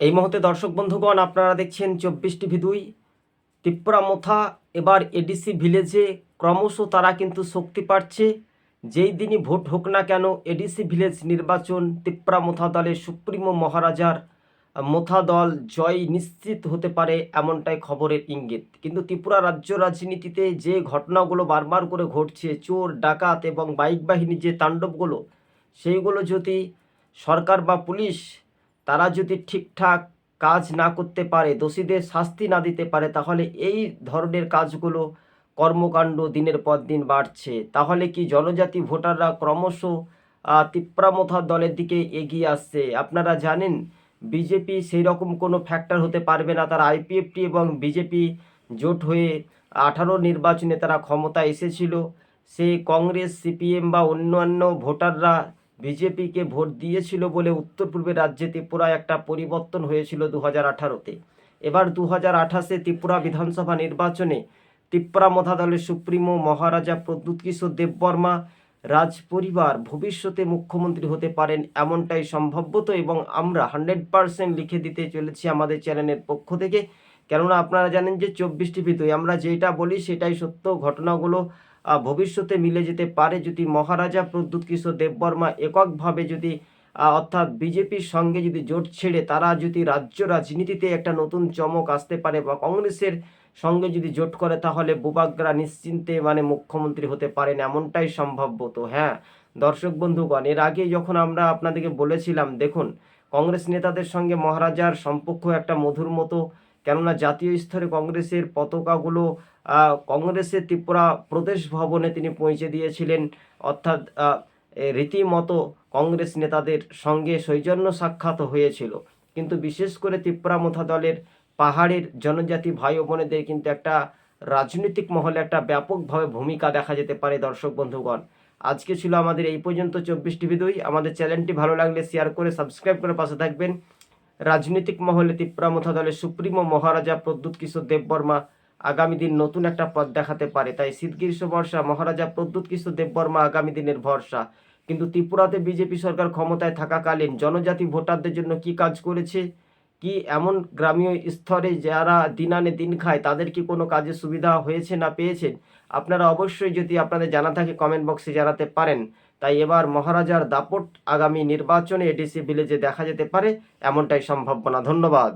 এই মুহূর্তে দর্শক বন্ধুগণ, আপনারা দেখছেন চব্বিশ টিভি দুই। ত্রিপুরা মোথা, এবার এডিসি ভিলেজে ক্রমশ তারা কিন্তু শক্তি পাচ্ছে। যেই দিনই ভোট হোক না কেন, এডিসি ভিলেজ নির্বাচন ত্রিপুরা মোথা দলের সুপ্রিমো মহারাজার মোথা দল জয় নিশ্চিত হতে পারে এমনটাই খবরের ইঙ্গিত। কিন্তু ত্রিপুরা রাজ্য রাজনীতিতে যে ঘটনাগুলো বারবার করে ঘটছে, চোর, ডাকাত এবং বাইক বাহিনীর যে তাণ্ডবগুলো, সেইগুলো যদি সরকার বা পুলিশ তারা যদি ঠিকঠাক কাজ না করতে পারে, দোষীদের শাস্তি না দিতে পারে, তাহলে এই ধরনের কাজগুলো কর্মকাণ্ড দিনের পর দিন বাড়ছে। তাহলে কি জনজাতি ভোটাররা ক্রমশ তিপ্রামথার দলের দিকে এগিয়ে আসছে? আপনারা জানেন, বিজেপি সেই রকম কোনো ফ্যাক্টর হতে পারবে না। তারা আইপিএফটি এবং বিজেপি জোট হয়ে আঠারো নির্বাচনে তারা ক্ষমতা এসেছিল। সেই কংগ্রেস, সিপিএম বা অন্যান্য ভোটাররা বিজেপিকে ভোট দিয়েছিল বলে উত্তর পূর্বের রাজ্যে ত্রিপুরায় একটা পরিবর্তন হয়েছিল দু হাজার আঠারোতে। এবার দু হাজার আঠাশে ত্রিপুরা বিধানসভা নির্বাচনে ত্রিপুরা মথা দলের সুপ্রিমো মহারাজা প্রদ্যুৎ কিশোর দেববর্মা রাজ পরিবার ভবিষ্যতে মুখ্যমন্ত্রী হতে পারেন এমনটাই সম্ভবত এবং আমরা হান্ড্রেড পারসেন্ট লিখে দিতে চলেছি আমাদের চ্যানেলের পক্ষ থেকে। কেননা আপনারা জানেন যে চব্বিশ টিভিতে আমরা যেটা বলি সেটাই সত্য, ঘটনাগুলো ভবিষ্যতে মিলে যেতে পারে যদি মহারাজা প্রদ্যুৎ কিশোর দেববর্মা এককভাবে যদি অর্থাৎ বিজেপির সঙ্গে যদি জোট ছেড়ে তারা যদি রাজ্য রাজনীতিতে একটা নতুন চমক আসতে পারে বা কংগ্রেসের সঙ্গে যদি জোট করে তাহলে বুবাগ্রা নিশ্চিন্তে মানে মুখ্যমন্ত্রী হতে পারেন এমনটাই সম্ভাব্য তো হ্যাঁ। দর্শক বন্ধুগণ, এর আগে যখন আমরা আপনাদেরকে বলেছিলাম, দেখুন, কংগ্রেস নেতাদের সঙ্গে মহারাজার সম্পর্ক একটা মধুর মতো কেননা জাতীয় স্তরে কংগ্রেসের পতাকাগুলো কংগ্রেসের ত্রিপুরা প্রদেশ ভবনে তিনি পৌঁছে দিয়েছিলেন। অর্থাৎ রীতিমতো কংগ্রেস নেতাদের সঙ্গে সৌজন্য সাক্ষাৎ হয়েছিল। কিন্তু বিশেষ করে ত্রিপুরা মোথা দলের পাহাড়ের জনজাতি ভাই বোনেদের কিন্তু একটা রাজনৈতিক মহলে একটা ব্যাপকভাবে ভূমিকা দেখা যেতে পারে দর্শক বন্ধুগণ। আজকে ছিল আমাদের এই পর্যন্ত চব্বিশ টিভি দুই। আমাদের চ্যানেলটি ভালো লাগলে শেয়ার করে সাবস্ক্রাইব করে পাশে থাকবেন। রাজনৈতিক মহলে ত্রিপুরা মোথা দলের সুপ্রিমো মহারাজা প্রদ্যুৎ কিশোর দেববর্মা আগামী দিন নতুন একটা পথ দেখাতে পারে। তাই শীত, গ্রীষ্ম, বর্ষা, মহারাজা প্রদ্যুৎ কিশোর দেববর্মা আগামী দিনের ভরসা। কিন্তু ত্রিপুরাতে বিজেপি সরকার ক্ষমতায় থাকাকালীন জনজাতি ভোটারদের জন্য কি কাজ করেছে? কি এমন গ্রামীয় স্তরে যারা দিন আনে দিন খায়, তাদের কি কোনো কাজের সুবিধা হয়েছে না পেয়েছেন আপনারা অবশ্যই যদি আপনাদের জানা থাকে কমেন্ট বক্সে জানাতে পারেন। তাই এবার মহারাজার দাপট আগামী নির্বাচনে এডিসি ভিলেজে দেখা যেতে পারে এমনটাই সম্ভাবনা। ধন্যবাদ।